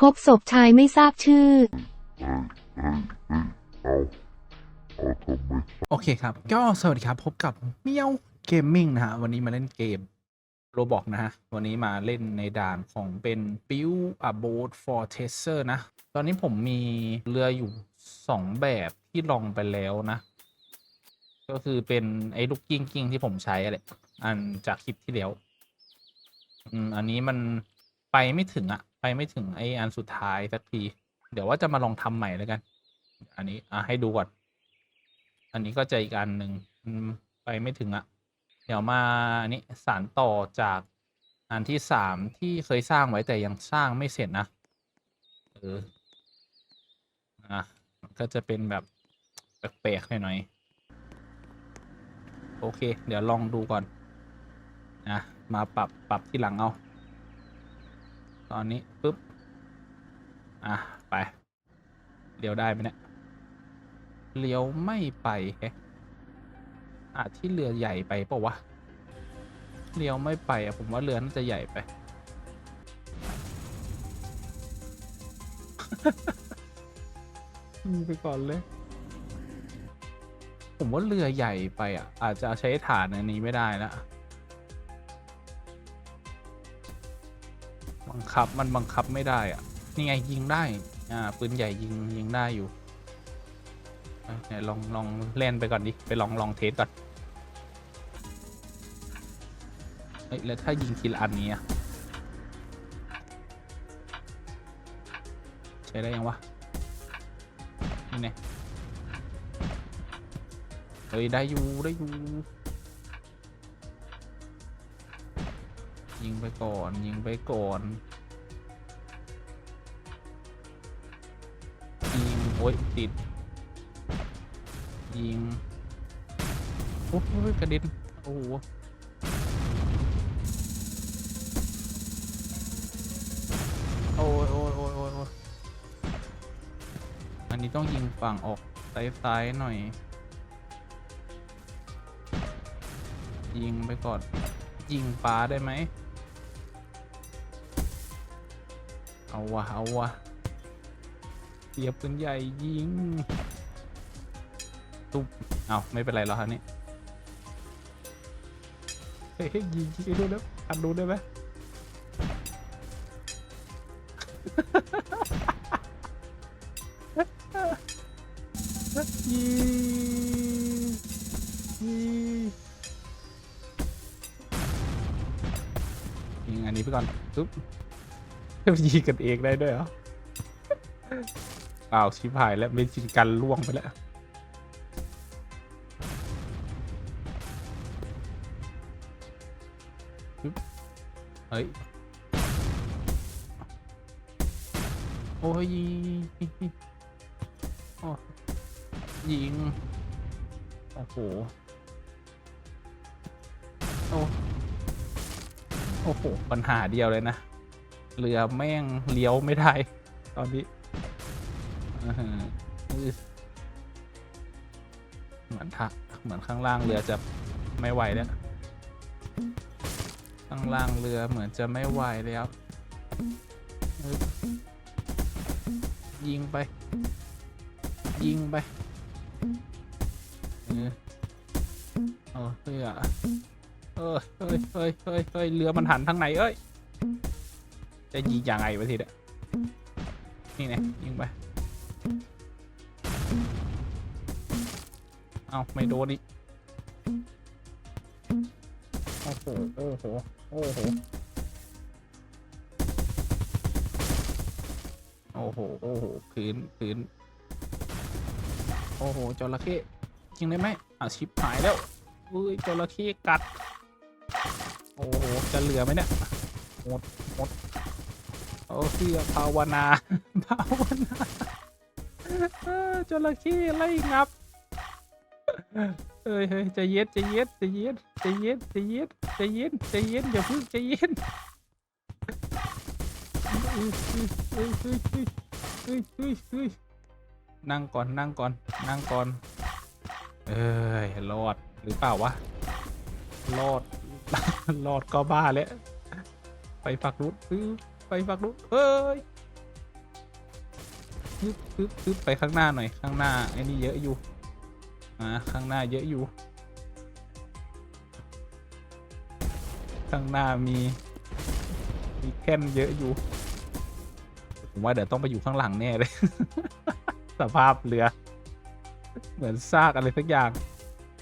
พบศพชายไม่ทราบชื่อ โอเคครับ ก็สวัสดีครับ พบกับเมียวเกมมิ่งนะฮะ วันนี้มาเล่นเกมโรบอกนะฮะ วันนี้มาเล่นในด่านของเป็น Build a Boat for t e s t e r นะ ตอนนี้ผมมีเรืออยู่สองแบบที่ลองไปแล้วนะ ก็คือเป็นไอ้ลูกกิ้งกิ้งที่ผมใช้อะไรอันจากคลิปที่แล้วอืมอันนี้มันไปไม่ถึงอะ ไปไม่ถึงไออันสุดท้ายสักที เดี๋ยวว่าจะมาลองทำใหม่แล้วกัน อันนี้อะให้ดูก่อน อันนี้ก็จะอีกอันหนึ่งไปไม่ถึงอะเดี๋ยวมาอันนี้สารต่อจากอันที่สามที่เคยสร้างไว้แต่ยังสร้างไม่เสร็จนะเอออะก็จะเป็นแบบแปลกๆหน่อยๆโอเค เดี๋ยวลองดูก่อนนะมาปรับปรับที่หลังเอา ตอนนี้ปุ๊บ อะ ไปเดี๋ยวได้ไหมเนี่ยเลี้ยวไม่ไปแฮะอาจที่เรือใหญ่ไปเปล่าวะเลี้ยวไม่ไปอะผมว่าเรือน่าจะใหญ่ไปยิงไปก่อนเลย ผมว่าเรือใหญ่ไปอะ อาจจะใช้ฐานอันนี้ไม่ได้แล้ว บังคับมันบังคับไม่ได้อะนี่ไงยิงได้ อ่าปืนใหญ่ยิงยิงได้อยู่เอ้ยลองลองเล่นไปก่อนดิ ไปลองลองเทสก่อนเฮ้ยแล้วถ้ายิงทีละอันนี้อะใช้ได้ยังวะ นี่ไงเฮ้ยได้อยู่ได้อยู่ ยิงไปก่อน ยิงไปก่อน ยิง โอ้ย ติด ยิง โอ้โหกระเด็น โอ้โหโอ้ยโอ้ยโอ้ยโอ้ยโอ้ยอันนี้ต้องยิงฝั่งออกซ้ายๆหน่อย ยิงไปก่อนยิงปลาได้ไหม เอาวะเอาวะเสียบปืนใหญ่ยิงตุ๊บเอาไม่เป็นไรแล้วครับนี่เฮ้ยยิงยิงดูนะอัดดูได้ไหมยิงยิงยิงอันนี้ไปก่อนตุ๊บ ยิงกันเองได้ด้วยเหรออ้าวชิบหายแล้วเบนซินกันล่วงไปแล้วเฮ้ยโอ้ยยิง โอ้ยิงโอ้โหโอ้โอ้โห ปัญหาเดียวเลยนะ เรือแม่งเลี้ยวไม่ได้ ตอนนี้เหมือนทะเหมือนข้างล่างเรือจะไม่ไหวแล้ว ข้างล่างเรือเหมือนจะไม่ไหวแล้ว ยิงไป ยิงไปเออเออเรือเออเฮ้ยเฮ้ยเฮ้ยเฮ้ยเรือมันหันทางไหนเอ้ย จะยิงยังไงวะทีเดียนี่ไงยิงไป เอาไม่โดนอีกโอ้โห โอ้โห โอ้โห โอ้โห โอ้โหพื้นพื้นโอ้โห จระเข้จริงได้ไหมอะชิบหายแล้วอุ้ย จระเข้กัด โอ้โห จะเหลือไหมเนี่ย หมด หมด โอ้เสียภาวนาภาวนาจระเข้ไล่งับเอ้ยเฮ้ยจะเย็ดจะเย็ดจะเย็ดจะเย็ดจะเย็ดจะเย็ดจะเย็ดอย่าพึ่งจะเย็ดนั่งก่อนนั่งก่อนนั่งก่อน เอ้ยรอดหรือเปล่าวะรอดรอดก็บ้าแล้วไปปักรุดซื้อ ไปฝักรุดเอ้ยปึ๊บปึ๊บปึ๊บไปข้างหน้าหน่อยข้างหน้าไอ้นี่เยอะอยู่อ่าข้างหน้าเยอะอยู่ ข้างหน้ามีมีแค่นเยอะอยู่ผมว่าเดี๋ยวต้องไปอยู่ข้างหลังแน่เลย สภาพเรือ เหมือนซากอะไรสักอย่าง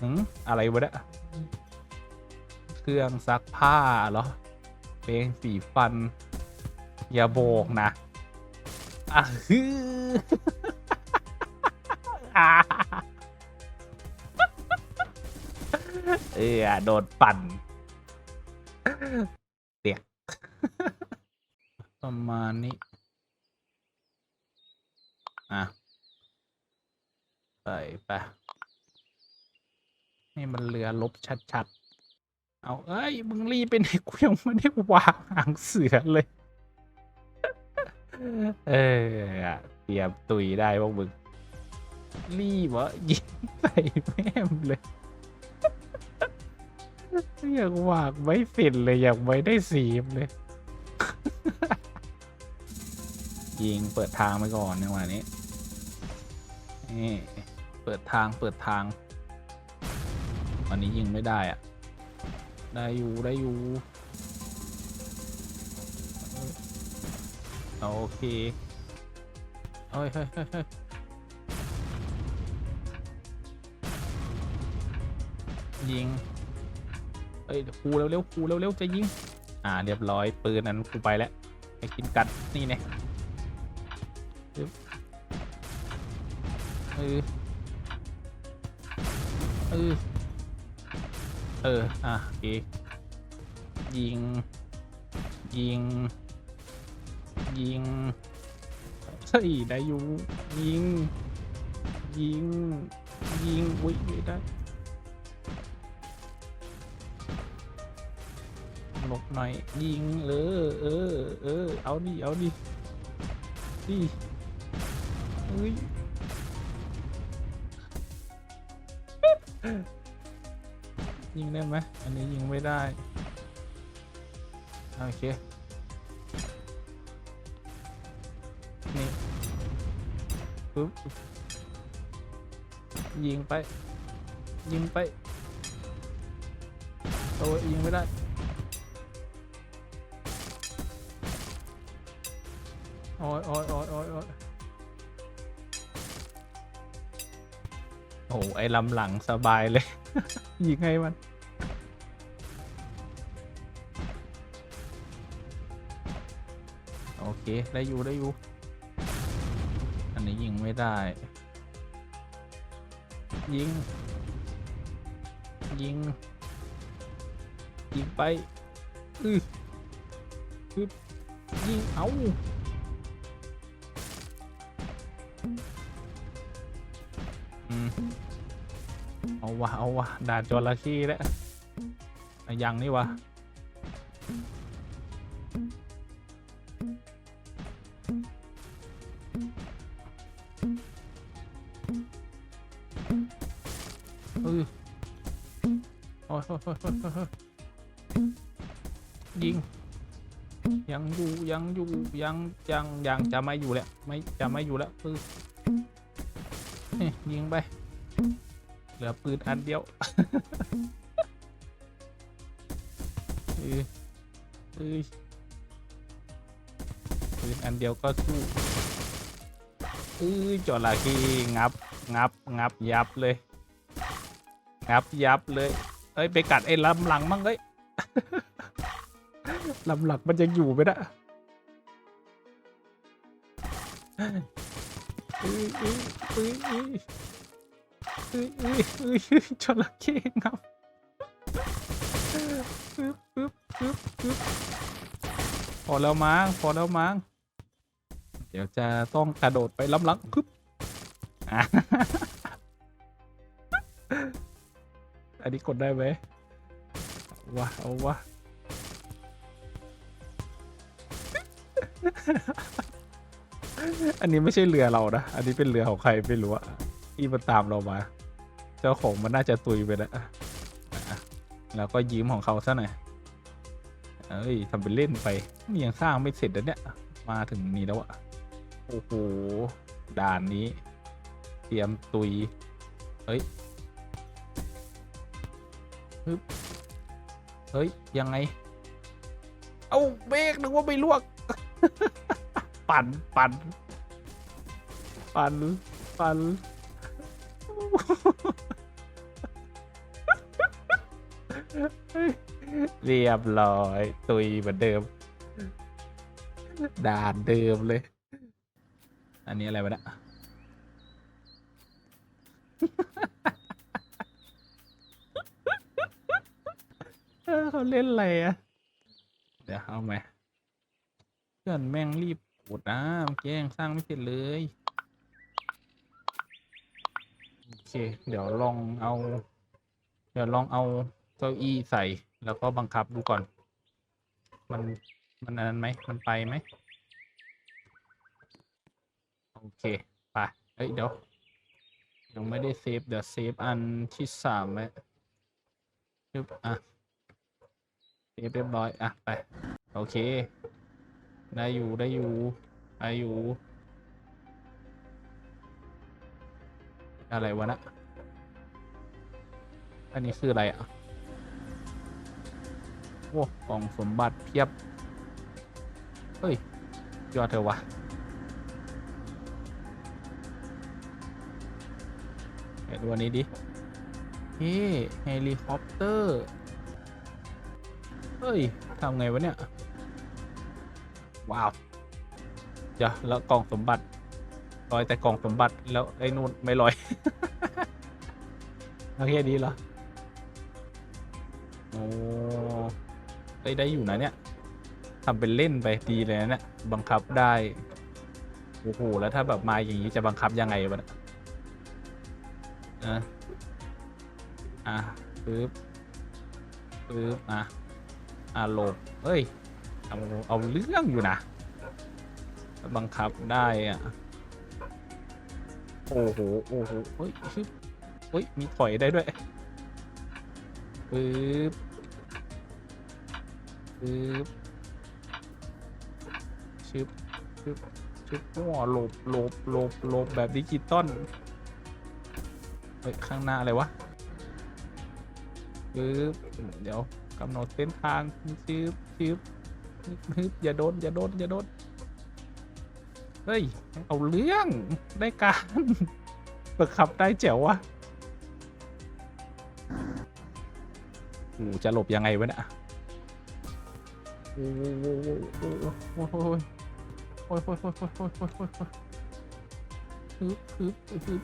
หืมอะไรวะเนี่ยเครื่องซักผ้าเหรอเปรงสีฟัน อย่าโบกนะอะฮืออ่าเออโดนปั่นเตียกประมาณนี้ อะใส่ไปนี่มันเรือลบชัดๆ เอา เอ้ย มึงรีบไปไหนกูยังไม่ได้วางหางเสือเลย เอออะเตรียมตุยได้พวกมึงรีบวะยิงใส่แม่มเลยอยากวางไม่สร็จเลยอยากไม่ได้สีมเลย ยิงเปิดทางไปก่อนในวันนี้นี่เปิดทางเปิดทางวันนี้ยิงไม่ได้อะได้อยู่ได้อยู่ โอเคเฮ้ยเฮ้ยเฮ้ยยิงเอ้ยครูเร็วๆครูเร็วจะยิง อ่า เรียบร้อยปืนนั้นกูไปแล้วไปกินกันนี่เนี่ยเออเออเออ อะโอเคยิง ยิง ยิงเฮ้ยได้อยู่ยิง ยิง ยิงอุ้ยไม่ได้หลบหน่อยยิงเออเออเออเอาดิเอาดิดิเฮ้ยยิงได้ไหมอันนี้ยิงไม่ได้ โอเค ปึ๊บยิงไป ยิงไปโอ้ยยิงไม่ได้โอ้ยโอ้ยโอ้ยโอ้ยโอ้ยโอ้โหไอ้ลำหลังสบายเลย ยิงให้มันโอเค ได้อยู่ ได้อยู่อั ยิงได้ ยิง ยิง ยิงไปอืออึบยิงเอาเอาวะเอาวะด่านจระเข้แล้วยังนี่วะ เออโอ้ยโอ้ยโอ้ยโอ้ยโอ้ยโอ้ยยิง ยังอยู่ยังอยู่ยังยังยังจะไม่อยู่แล้วไม่จะไม่อยู่แล้วปืนยิงไป เหลือปืนอันเดียวเออเออปืนอันเดียวก็สู้เออจระเข้งับงับงับยับเลย ยับยับเลยเอ้ยไปกัดไอ้ลำหลังมั้งเอ้ยลำหลังมันยังอยู่ไปนะอุ้ยอุ้ยอุ้ยอุ้ยอุ้ยอุ้ยจระเข้งับปึ๊บปึ๊บปึ๊บปึ๊บพอแล้วมั้งพอแล้วมั้งเดี๋ยวจะต้องกระโดดไปล้ำลังปึ๊บอะ อันนี้กดได้ไหมวะเอาวะอันนี้ไม่ใช่เรือเรานะ อันนี้เป็นเรือของใครไม่รู้อะที่มันตามเรามา เจ้าของมันน่าจะตุยไปแล้วแล้วก็ยืมของเขาซะหน่อย เอ้ยทำเป็นเล่นไปนี่ยังสร้างไม่เสร็จแล้วเนี่ย มาถึงนี้แล้วอะโอ้โห ด่านนี้ เตรียมตุยเฮ้ย ฮึบเฮ้ย ยังไง เอาเบรกนึกว่าไม่ลวก ปั่นปั่นปั่นปั่นเรียบร้อย ตุยเหมือนเดิม ด่านเดิมเลย อันนี้อะไรวะเนี่ย เล่นอะไรอะเดี๋ยวเอาไหมเพื่อนแม่งรีบปวดนะเมื่อกี้งสร้างไม่เสร็จเลยโอเค เดี๋ยวลองเอา เดี๋ยวลองเอาเก้าอี้ใส่ แล้วก็บังคับดูก่อน มันมันอันนั้นไหมมันไปไหมโอเคไปเอ้ยเดี๋ยวยังไม่ได้เซฟเดี๋ยวเซฟอันที่สามไว้ปึ๊บอะ เรียบร้อย อะ ไป โอเค ได้อยู่ ได้อยู่ได้อยู่ อะไรวะนะ อันนี้คืออะไรอะ โอ้กล่องสมบัติเพียบ เฮ้ย ยอดเธอวะเดี๋ยวดูอันนี้ดิเฮ้เฮลิคอปเตอร์ เฮ้ยทำไงวะเนี่ย ว้าวเดี๋ยวแล้วกล่องสมบัติลอยแต่กล่องสมบัติแล้วไอ้นู่นไม่ลอยเอาแค่นี้เหรอโอ้ได้ได้อยู่นะเนี่ยทำเป็นเล่นไปดีเลยนะเนี่ยบังคับได้โอ้โหแล้วถ้าแบบมาอย่างนี้จะบังคับยังไงวะเนี่ยอะอะปึ๊บปึ๊บอะ อะหลบเอ้ยเอาเอาเรื่องอยู่นะ บังคับได้อะ โอ้โห โอ้โหเฮ้ยชึบเฮ้ย มีถอยได้ด้วยปึ๊บปึ๊บชึบชึบชึบว้าหลบหลบหลบหลบแบบดิจิตอลเฮ้ย ข้างหน้าอะไรวะปึ๊บเดี๋ยว กำหนดเส้นทางชึบชึบฮึบอย่าโดนอย่าโดนอย่าโดนเฮ้ย เอาเรื่องได้การประคับได้แจ๋ววะโอ้จะหลบยังไงวะเนี่ยโอ้โหโอ้โหโอ้โหโอ้ยโอ้ยโอ้ยโอ้ยโอ้ยโอ้ยโอ้ยโอ้ยฮึบฮึบฮึบ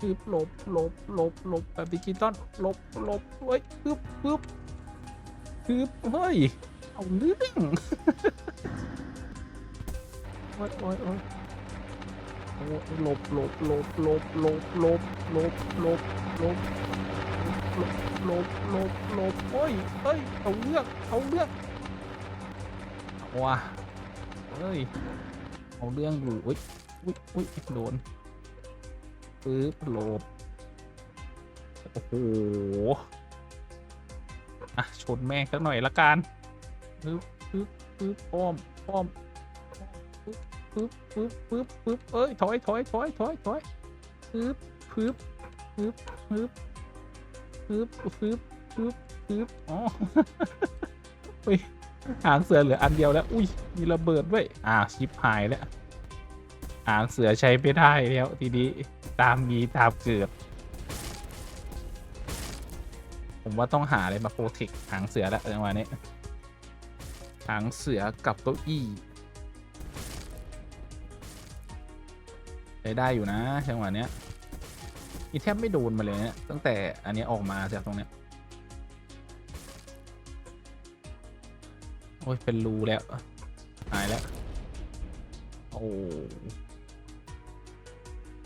ฮึบหลบหลบหลบหลบแบบดิจิตอลหลบหลบเฮ้ยฮึบฮึบฮึบเฮ้ย เอาเรื่องโอ้ยโอ้ยโอ้ยโอ้หลบหลบหลบหลบหลบหลบหลบหลบหลบหลบหลบหลบโอ้ยเอ้ย เอาเรื่องเอาเรื่องเอาเอ้ย เอาเรื่องอยู่อุ้ยอุ้ยอุ้ยโดน ปึ๊บหลบโอ้โห อะ ชนแม่งสักหน่อยละกันปึ๊บปึ๊บปึ๊บอ้อมอ้อมปึ๊บปึ๊บปึ๊บปึ๊บเอ้ย ถอยถอยถอยถอยถอยปึ๊บปึ๊บปึ๊บปึ๊บปึ๊บปึ๊บปึ๊บปึ๊บอ๋ออุ้ยหางเสือเหลืออันเดียวแล้ว อุ้ย มีระเบิดด้วย อ่าชิปหายแล้วหางเสือใช้ไม่ได้แล้วทีนี้ ตามมีตามเกิดผมว่าต้องหาอะไรมาโปรเทคหางเสือแล้วจังหวะนี้หางเสือกับเก้าอี้ใช้ได้อยู่นะจังหวะเนี้ยอีแทบไม่โดนมาเลยเนี่ยตั้งแต่อันนี้ออกมาจากตรงเนี้ยโอ้ยเป็นรูแล้วหายแล้ว โอ้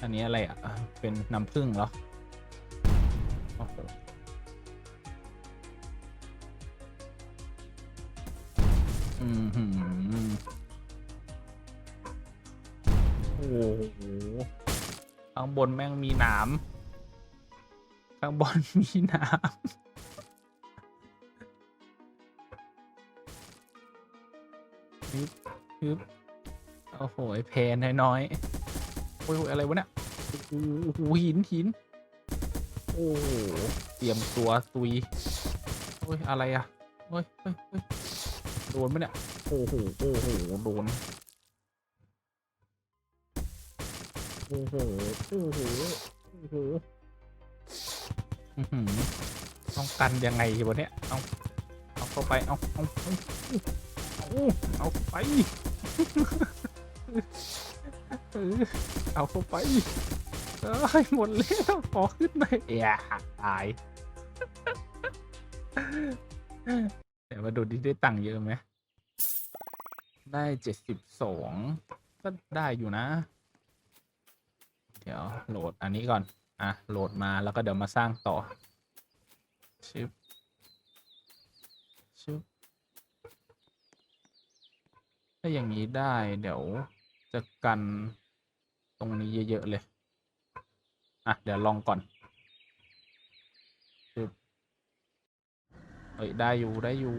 อันนี้อะไรอะ เป็นน้ำผึ้งเหรออืมหืมโอ้โหข้างบนแม่งมีหนามข้างบนมีหนามฮึบฮึบโอ้โหแพนน้อยๆโอ้ยอะไรวะเนี่ย โอ้โหหินหิน โอ้โหเตรียมตัวตุยโอ้ยอะไรอะเฮ้ยเฮ้ยเฮ้ยโดนไหมเนี่ย โอ้โหโอ้โหโดน โอ้โหโอ้โหโอ้โหอื้อหือต้องกันยังไงวะเนี่ย เอาเอาเข้าไป เอาเอาเอาเอาเอาไป เอาเข้าไป เอ้ยหมดแล้วขอขึ้นหน่อยอย่าตาย แต่มาดูดิได้ตังค์เยอะไหม ได้เจ็ดสิบสองก็ได้อยู่นะ เดี๋ยวโหลดอันนี้ก่อน อะ โหลดมาแล้วก็เดี๋ยวมาสร้างต่อ ชึบ ชึบ ถ้าอย่างนี้ได้เดี๋ยวจะกันตรงนี้เยอะ ๆ เลย อะ เดี๋ยวลองก่อนชึบเฮ้ยได้อยู่ได้อยู่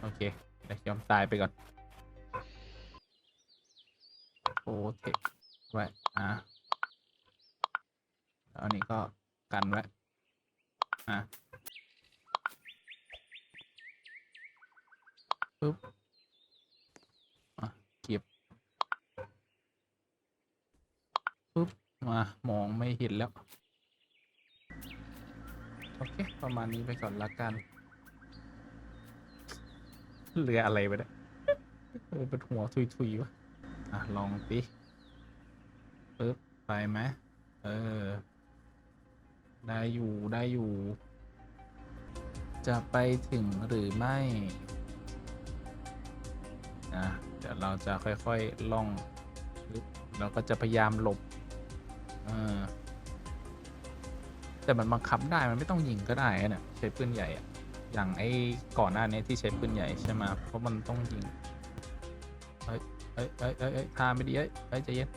โอเคเดี๋ยวยอมตายไปก่อน โอเทคไว้อะอันนี้ก็กันไว้อะปึ๊บอะเก็บปึ๊บ มามองไม่เห็นแล้ว โอเค ประมาณนี้ไปก่อนละกัน เรืออะไรไปเนี่ยเป็นหัวทุยๆวะอะ ลองสิปึ๊บไปไหมเออ ได้อยู่ได้อยู่ จะไปถึงหรือไม่อะเดี๋ยวเราจะค่อยๆล่องปึ๊บเราก็จะพยายามหลบ เออ แต่มันบังคับได้มันไม่ต้องยิงก็ได้อะเนี่ยใช้ปืนใหญ่อะอย่างไอ้ก่อนหน้านี้ที่ใช้ปืนใหญ่ใช่ไหมเพราะมันต้องยิงเอ้ยเอ้ยเอ้ยเอ้ยเอ้ยทาไม่ดีเอ้ยเอ้ยใจเย็น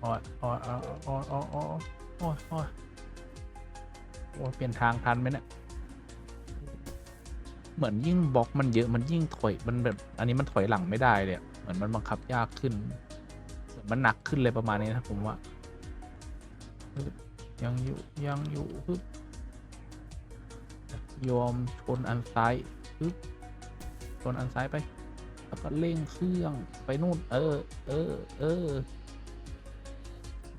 โอ้ยโอ้ยโอ้ยโอ้ยโอ้ยโอ้ยโอ้ยโอ้ยโอ้ยเปลี่ยนทางทันไหมเนี่ยเหมือนยิ่งบล็อกมันเยอะมันยิ่งถอยมันแบบ อันนี้มันถอยหลังไม่ได้เลยอะเหมือนมันบังคับยากขึ้น มันหนักขึ้นเลยประมาณนี้นะผมว่า ยังอยู่ยังอยู่ฮึบยอมชนอันซ้ายฮึบชนอันซ้ายไป แล้วก็เร่งเครื่องไปนู่น เออ เออ เออ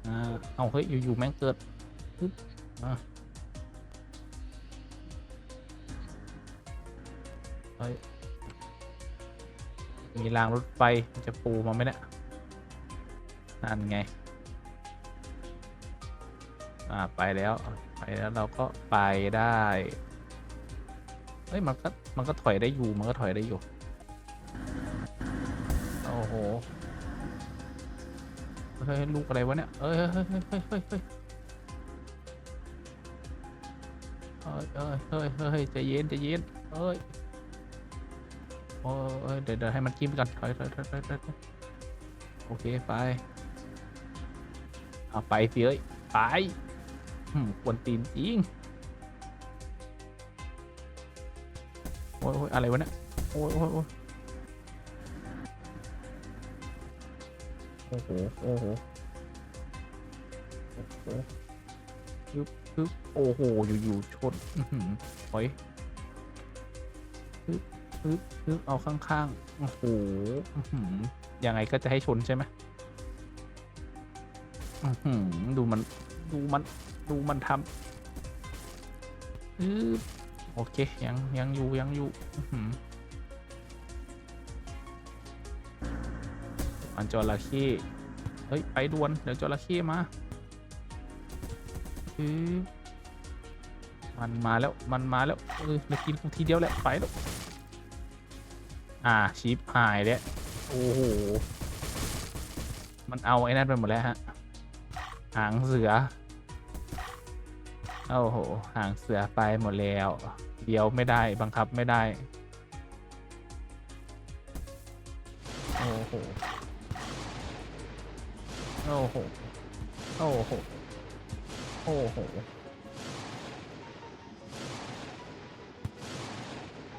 อ่าเอาเฮ้ยอยู่ๆแม่งเกิดปึ๊บอ่าเฮ้ยมีรางรถไฟจะปูมาไหมเนี่ย นั่นไง อ่า ไปแล้ว ไปแล้วเราก็ไปได้ เฮ้ย มันก็ มันก็ถอยได้อยู่ มันก็ถอยได้อยู่ โอ้โห เฮ้ย ลูกอะไรวะเนี่ยเอ้ยเฮ้ยเฮ้ยเฮ้ยเฮ้ยเฮ้ยเฮ้ยเอ้ยเฮ้ยเฮ้ยเฮ้ยใจเย็นใจเย็นเอ้ยโอ้ยเดี๋ยวเดี๋ยวให้มันกินไปก่อนถอยถอยถอยถอยถอยถอยโอเค ไป เอาไปสิเอ้ยไปควรตีนจริงโอ้ยโอ้ยอะไรวะเนี่ยโอ้ยโอ้ยโอ้ยโอ้โหโอ้โหโอ้โหฮึบฮึบโอ้โห อยู่ๆชนอื้อหือถอยฮึบฮึบฮึบเอาข้างๆ โอ้โหอื้อหือยังไงก็จะให้ชนใช่ไหม อื้อหือดูมันดูมันดูมันทำฮึบโอเค ยังยังอยู่ยังอยู่อื้อหือมันจระเข้เฮ้ย ไปด่วน เดี๋ยวจระเข้มาฮึบมันมาแล้วมันมาแล้วเออเรากินทีเดียวแหละไปแล้วอ่าชิปหายแล้วโอ้โหมันเอาไอ้นั่นไปหมดแล้วฮะ หางเสือ โอ้โห หางเสือไปหมดแล้ว เดียวไม่ได้บังคับไม่ได้ โอ้โห โอ้โห โอ้โห โอ้โห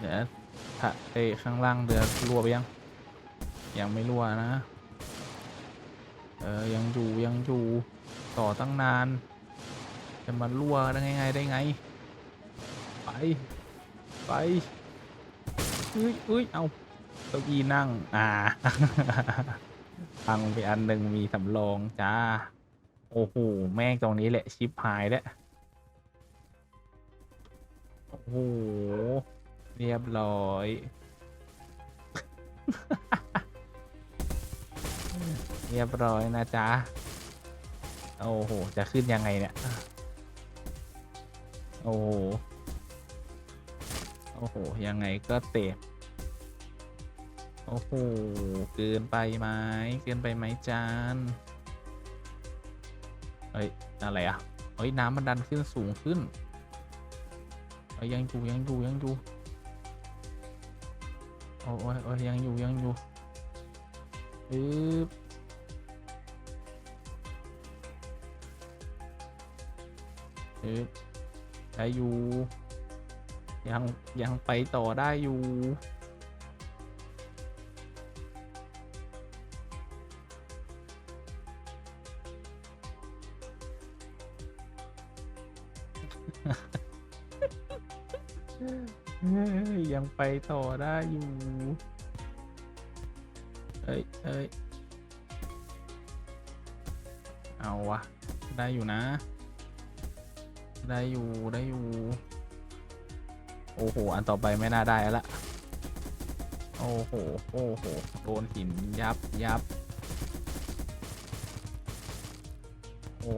เดี๋ยวถ้าไอ้ข้างล่างเรือรั่วไปยัง ยังไม่รั่วนะ เออ ยังอยู่ยังอยู่ ต่อตั้งนาน จะมารั่วได้ไงได้ไง ไป ไปเอ้ยเอ้ยเอาเก้าอี้นั่ง อ่าพังไปอันหนึ่งมีสำรองจ้า โอ้โห แม่งตรงนี้แหละชิปหายแล้วโอ้โห เรียบร้อย เรียบร้อยนะจ๊ะ โอ้โห จะขึ้นยังไงเนี่ย โอ้โห โอ้โห ยังไงก็เตะโอ้โห เกินไปไหมเกินไปไหมจานเฮ้ย อะไรอะเฮ้ย น้ำมันดันขึ้นสูงขึ้นเอ้ยยังอยู่ยังอยู่ยังอยู่โอ้ยโอ้ยยังอยู่ยังอยู่ปึ๊บ ได้อยู่ ยัง ยังไปต่อได้อยู่ ยังไปต่อได้อยู่ เอ้ยเอ้ยเอาวะ ได้อยู่นะ ได้อยู่ได้อยู่ โอ้โห อันต่อไปไม่น่าได้แล้วละโอ้โห โอ้โห โดนหินยับยับ โอ้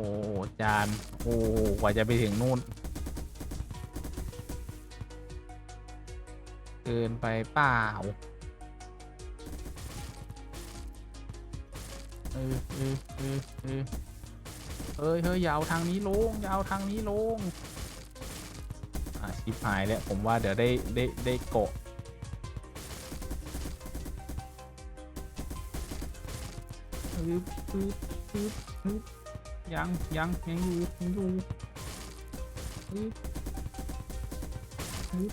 จาน โอ้กว่าจะไปถึงนู่น เกินไปเปล่าเออเออเออเออ เอ้ยเฮ้ยยาวทางนี้ลงยาวทางนี้ลงอ่าชิบหายแล้วผมว่าเดี๋ยวได้ได้ได้เกาะปึ๊บปึ๊บปึ๊บปึ๊บยังยังยังอยู่ยังอยู่ปึ๊บปึ๊บ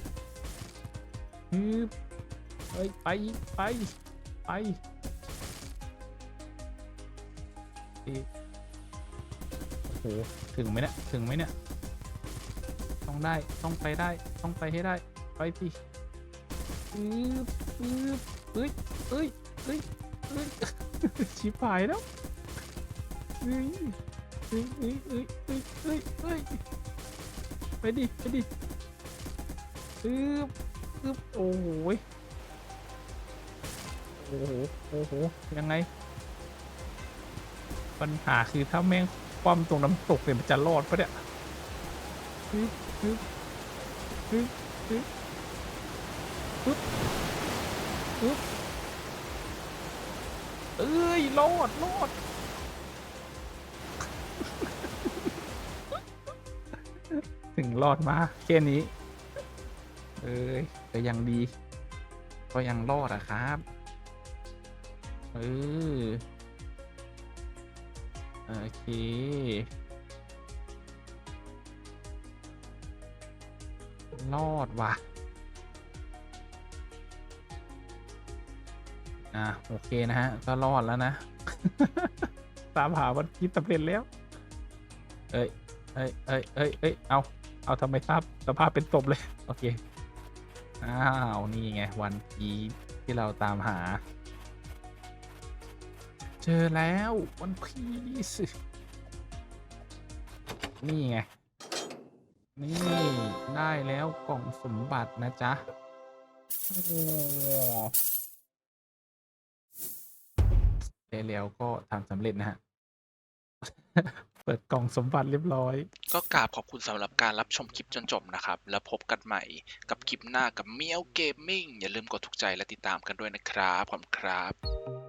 ปึ๊บเฮ้ยไปไปไปเอ๊ะ โหถึงไหมเนี่ยถึงไหมเนี่ยต้องได้ต้องไปได้ต้องไปให้ได้ ไปสิปึ๊บปึ๊บเอ้ยเอ้ยเอ้ยเอ้ยชิบหายแล้วเอ้ยเอ้ยเอ้ยเอ้ยเอ้ยเอ้ยเอ้ยไปดิไปดิปึ๊บปึ๊บโอ้โหยโอ้โหโอ้โหยังไงปัญหาคือถ้าแม่ง ความตรงน้ำตกเนี่ยมันจะรอดปะเนี่ยปึ๊บปึ๊บปึ๊บปึ๊บปึ๊บปึ๊บเอ้ยรอดรอดถึงรอดมาแค่นี้ เอ้ยก็ยังดี ก็ยังรอดอะครับ เออ โอเค รอดว่ะ อะ โอเค นะฮะ ก็รอดแล้วนะ ตามหาวันคิดสำเร็จแล้ว เอ้ย เอ้ย เอ้ย เอ้ย เอ้ย เอา เอาทำไมทราบสภาพเป็นศพเลย โอเค อ้าว นี่ไง วันพีที่เราตามหา เจอแล้ววันพีซนี่ไง นี่ได้แล้วกล่องสมบัตินะจ๊ะ โอ้ได้แล้วก็ทำสำเร็จนะฮะ เปิดกล่องสมบัติเรียบร้อย ก็กราบขอบคุณสำหรับการรับชมคลิปจนจบนะครับ แล้วพบกันใหม่กับคลิปหน้ากับเมียวเกมมิ่งอย่าลืมกดถูกใจและติดตามกันด้วยนะครับขอบคุณครับ